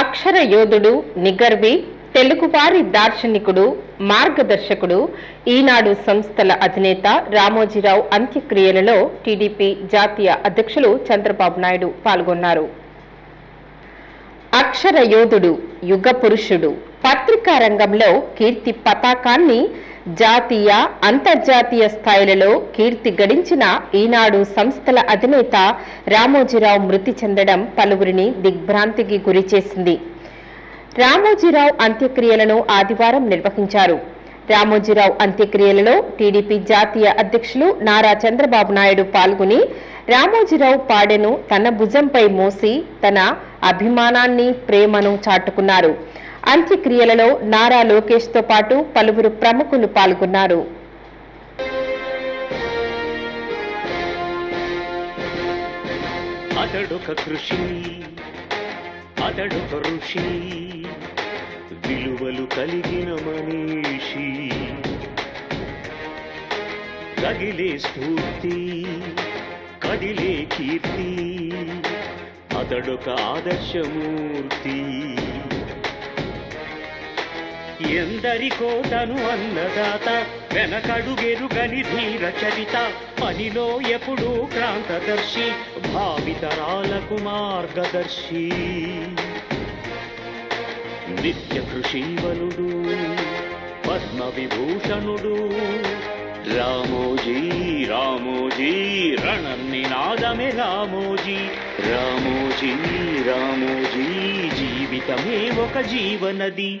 అక్షర యోధుడు నిగర్వి తెలుగువారి దార్శనికుడు మార్గదర్శకుడు ఈనాడు సంస్థల అధినేత రామోజీరావు అంత్యక్రియలలో టీడీపీ జాతీయ అధ్యక్షులు చంద్రబాబు నాయుడు పాల్గొన్నారు. అక్షర యోధుడు యుగ పురుషుడు పత్రికా రంగంలో కీర్తి పతాకాన్ని జాతీయ అంతర్జాతీయ స్థాయిలలో కీర్తి గడించిన ఈనాడు సంస్థల అధినేత రామోజీరావు మృతి చెందడం పలువురిని దిగ్భ్రాంతికి గురిచేసింది. రామోజీరావు అంత్యక్రియలను ఆదివారం నిర్వహించారు. రామోజీరావు అంత్యక్రియలలో టీడీపీ జాతీయ అధ్యక్షులు నారా చంద్రబాబు నాయుడు పాల్గొని రామోజీరావు పాడెను తన భుజంపై మోసి తన అభిమానాన్ని ప్రేమను చాటుకున్నారు. అంత్యక్రియలలో నారా లోకేష్తో పాటు పలువురు ప్రముఖులు పాల్గొన్నారు. అతడొక కృషి అతడొక ఋషి విలువలు కలిగిన మనీషి. కదిలే స్ఫూర్తి కదిలే కీర్తి అతడొక ఆదర్శమూర్తి. ఎందరికో తను అన్నదాత వెనకడుగెరుగని ధీర చరిత పనిలో ఎప్పుడూ క్రాంతదర్శి భావితరాలకు మార్గదర్శి నిత్య కృషీవనుడు పద్మ విభూషణుడు రామోజీ రామోజీ రణనినాదమే రామోజీ. రామోజీ రామోజీ జీవితమే ఒక జీవనది.